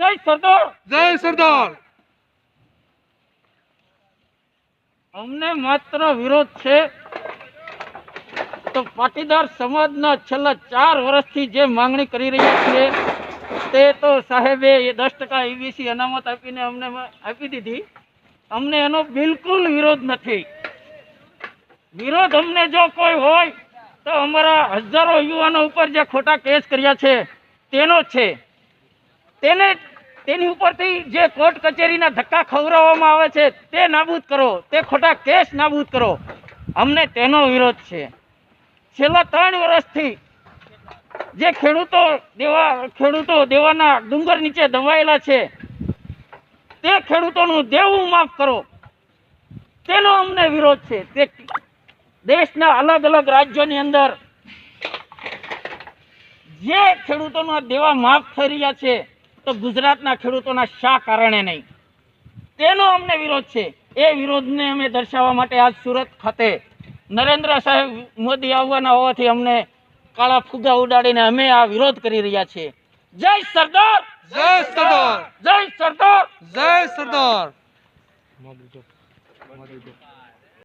જય સરદાર. જય સરદાર. અમને માત્ર વિરોધ છે તો પાટીદાર સમાજના છેલ્લા ચાર વર્ષથી જે માંગણી કરી રહ્યા છીએ તે તો સાહેબે એ દસ ટકા ઈબીસી અનામત આપીને અમને આપી દીધી. અમને એનો બિલકુલ વિરોધ નથી. વિરોધ અમને જો કોઈ હોય તો અમારા હજારો યુવાનો ઉપર જે ખોટા કેસ કર્યા છે તેનો છે. તેને તેની ઉપરથી જે કોર્ટ કચેરીના ધક્કા ખવડાવવામાં આવે છે, તે નાબૂદ કરો, તે ખોટા કેસ નાબૂદ કરો. અમને તેનો વિરોધ છે. છેલ્લા ત્રણ વર્ષથી જે ખેડૂતો દેવા, ખેડૂતો દેવાના ડુંગર નીચે દબાયેલા છે, તે ખેડૂતોનું દેવું માફ કરો. તેનો અમને વિરોધ છે. તે દેશના અલગ અલગ રાજ્યોની અંદર જે ખેડૂતોના દેવા માફ થઈ રહ્યા છે તો ગુજરાતના ખેડૂતોના શા કારણે નહીં? તેનો અમને વિરોધ છે. એ વિરોધને અમે દર્શાવવા માટે આજ સુરત ખાતે નરેન્દ્ર સાહેબ મોદી આવવાના હોવાથી અમને કાળા ફુગા ઉડાડીને અમે આ વિરોધ કરી રહ્યા છીએ. જય સરદાર! જય સરદાર! જય સરદાર! જય સરદાર!